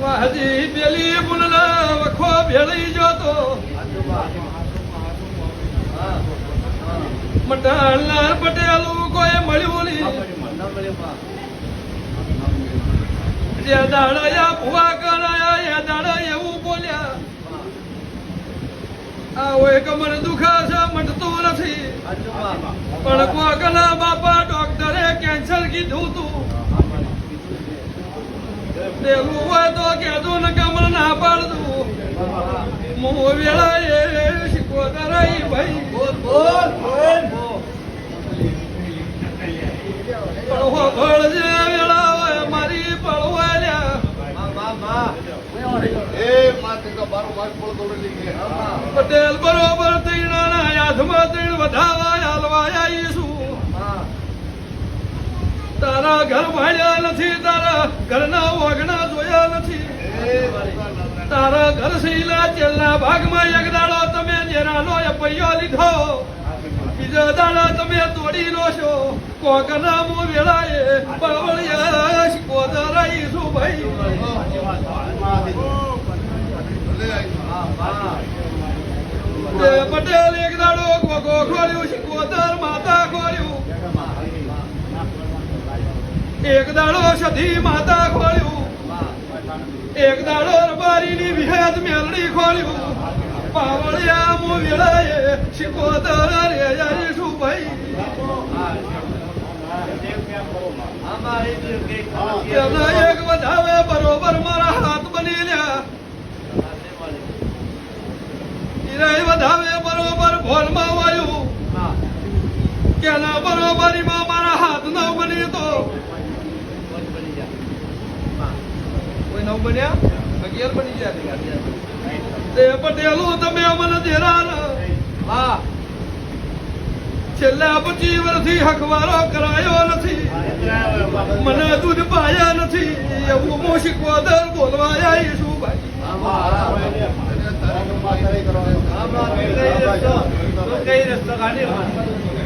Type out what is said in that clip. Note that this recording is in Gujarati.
વાહજી પેલી વખો ભેળી જતો મટાણના પટેલું કોઈ મળ્યું નહીં. જે દાડા ભુવા કરાયા ડોક્ટરે કેન્સર કીધું તું. પેલું હોય તો કેદું ને કમર ના પાડતું. મું વેળા શીખવો તારા ભાઈ. પટેલ બરોબર વધાવા તારા ઘર ભાડ્યા નથી તારા ઘરના વાગણા જોયા નથી. તારા ઘર શીલા ચેલના ભાગમાં એક દાડો તમે જેરાનો પૈયો લીધો. બીજો દાડા તમે તોડી લો છો. કોકના મો વેળાએ પાવળિયા કોદરાઈશું ભાઈ. પટેલ એક દાડો ગોગો ખોલ્યું શિકોતર માતા ખોલ્યું એક દાડો સધી માતા ખોલ્યું એક દાડો રબારીની વિહત મેલડી ખોલ્યું પાવળિયા મુ વેળાએ શિકોતર રે જઈશું ભાઈ તેના એક વધાવે બની તો કોઈ નવ બન્યા અગિયાર બની ગયા તે પટેલું તમે મને દેરાન હા છેલ્લા હકવારો કરાયો નથી મને દૂધ પાયા નથી એવું હું શીખવાદર રસ્તો કાઢ્યો